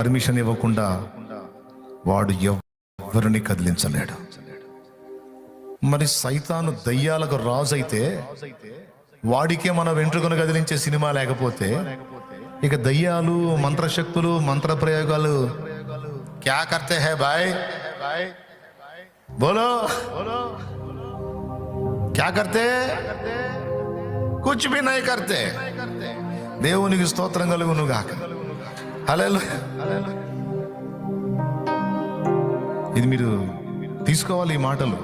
Permission ఇవ్వకుండా వాడు ఎవరిని కదిలించలేడు. మరి సైతాను దయ్యాలకు రాజు అయితే వాడికే మన వెంట్రుకను కదిలించే సినిమా లేకపోతే ఇక దయ్యాలు మంత్రశక్తులు మంత్ర ప్రయోగాలు క్యా కర్తే హే బాయ్ బోలో? క్యా కర్తే? కుచ్ భీ నై కర్తే. దేవునికి స్తోత్రం కలుగును గాక హలో ఇది మీరు తీసుకోవాలి ఈ మాటలు.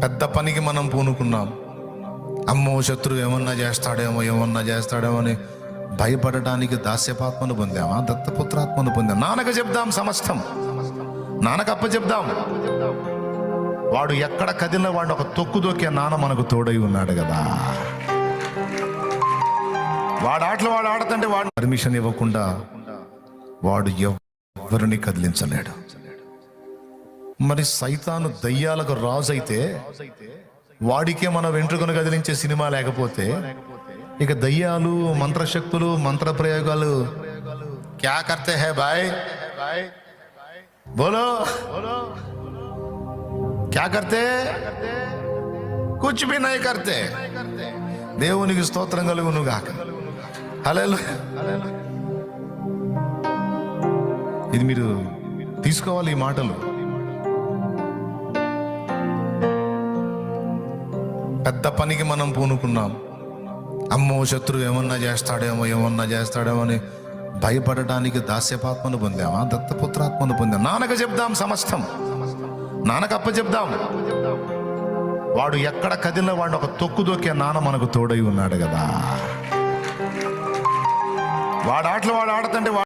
పెద్ద పనికి మనం పూనుకున్నాం. అమ్మో శత్రువు ఏమన్నా చేస్తాడేమో ఏమన్నా చేస్తాడేమో అని భయపడటానికి దాస్యపాత్మను పొందామా? దత్తపుత్రాత్మను పొందాం. నాన్నకు చెప్దాం సమస్తం. నాన్నకు అప్ప చెప్దాం. వాడు ఎక్కడ కదిలిన వాడు ఒక తొక్కు దొక్కే నాన్న మనకు తోడై ఉన్నాడు కదా. వాడు ఆటలు వాడు ఆడతంటే వాడు పర్మిషన్ ఇవ్వకుండా వాడు ఎవరిని కదిలించలేడు. మరి సైతాను దయ్యాలకు రాజు అయితే వాడికే మన వెంట్రుకను కదిలించే సినిమా లేకపోతే ఇక దయ్యాలు మంత్రశక్తులు మంత్ర ప్రయోగాలు క్యా కర్తే హే బాయ్ బోలో. క్యా కర్తే? కుచ్ భీ నై కర్తే. దేవునికి స్తోత్రం కలుగును గాక హలో ఇది మీరు తీసుకోవాలి ఈ మాటలు. పెద్ద పనికి మనం పూనుకున్నాం. అమ్మో శత్రువు ఏమన్నా చేస్తాడేమో ఏమన్నా చేస్తాడేమో అని భయపడటానికి దాస్యపాత్మను పొందామా? దత్తపుత్రాత్మను పొందాం. నాన్నక చెప్దాం సమస్తం. నాన్నక అప్ప చెప్దాం. వాడు ఎక్కడ కదిలిన వాడు ఒక తొక్కు దొక్కే నాన్న మనకు తోడై ఉన్నాడు కదా. వాడు ఆటలు వాడు ఆడుతుంటే వాడు